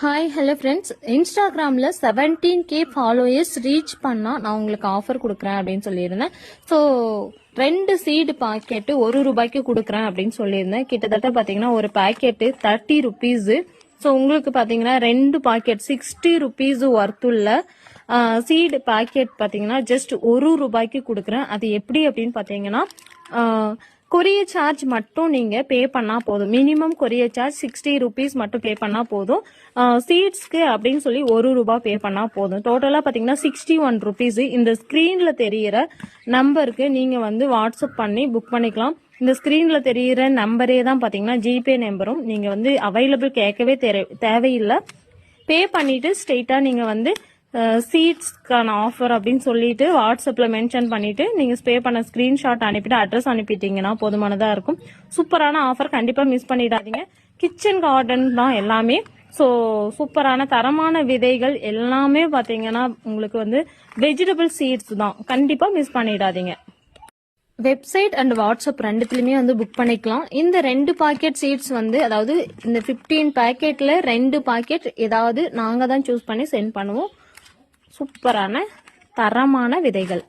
Hi hello friends இன்ஸ்டாகிராமில் seventeen K followers reach பண்ணால் நான் உங்களுக்கு ஆஃபர் கொடுக்குறேன் அப்படின்னு சொல்லியிருந்தேன். ஸோ ரெண்டு சீடு பாக்கெட்டு ஒரு ரூபாய்க்கு கொடுக்குறேன் அப்படின்னு சொல்லியிருந்தேன். கிட்டத்தட்ட பார்த்தீங்கன்னா ஒரு பாக்கெட்டு தேர்ட்டி ருபீஸு ஸோ உங்களுக்கு பார்த்தீங்கன்னா ரெண்டு பாக்கெட் சிக்ஸ்டி ருபீஸ் ஒர்த்துள்ள சீடு பாக்கெட் பார்த்தீங்கன்னா ஜஸ்ட் ஒரு ரூபாய்க்கு கொடுக்குறேன். அது எப்படி அப்படின்னு பார்த்தீங்கன்னா கொரியர் சார்ஜ் மட்டும் நீங்கள் பே பண்ணால் போதும். Minimum courier charge sixty rupees மட்டும் பே பண்ணால் போதும். சீட்ஸ்க்கு அப்படின்னு சொல்லி ஒரு ரூபா பே பண்ணால் போதும். டோட்டலாக பார்த்தீங்கன்னா சிக்ஸ்டி ஒன் ருபீஸ் இந்த ஸ்க்ரீனில் தெரிகிற நம்பருக்கு நீங்கள் வந்து வாட்ஸ்அப் பண்ணி புக் பண்ணிக்கலாம். இந்த ஸ்க்ரீனில் தெரிகிற நம்பரே தான் பார்த்தீங்கன்னா ஜிபே நம்பரும் நீங்கள் வந்து அவைலபிள் கேட்கவே தேவையில்லை. பே பண்ணிவிட்டு ஸ்ட்ரெயிட்டாக நீங்கள் வந்து சீட்ஸ்க்கான ஆஃபர் அப்படின்னு சொல்லிட்டு வாட்ஸ்அப்பில் மென்ஷன் பண்ணிட்டு நீங்கள் ஸ்பே பண்ண ஸ்க்ரீன்ஷாட் அனுப்பிட்டு அட்ரஸ் அனுப்பிட்டீங்கன்னா போதுமானதாக இருக்கும். சூப்பரான ஆஃபர் கண்டிப்பாக மிஸ் பண்ணிடாதீங்க. கிச்சன் கார்டன் தான் எல்லாமே. ஸோ சூப்பரான தரமான விதைகள் எல்லாமே பார்த்தீங்கன்னா உங்களுக்கு வந்து வெஜிடபிள் சீட்ஸ் தான். கண்டிப்பாக மிஸ் பண்ணிடாதீங்க. வெப்சைட் அண்ட் வாட்ஸ்அப் ரெண்டுத்துலயுமே வந்து புக் பண்ணிக்கலாம். இந்த ரெண்டு பாக்கெட் சீட்ஸ் வந்து அதாவது இந்த 15 பாக்கெட்ல ரெண்டு பாக்கெட் ஏதாவது நாங்க தான் சூஸ் பண்ணி சென்ட் பண்ணுவோம். சூப்பரான தரமான விதைகள்.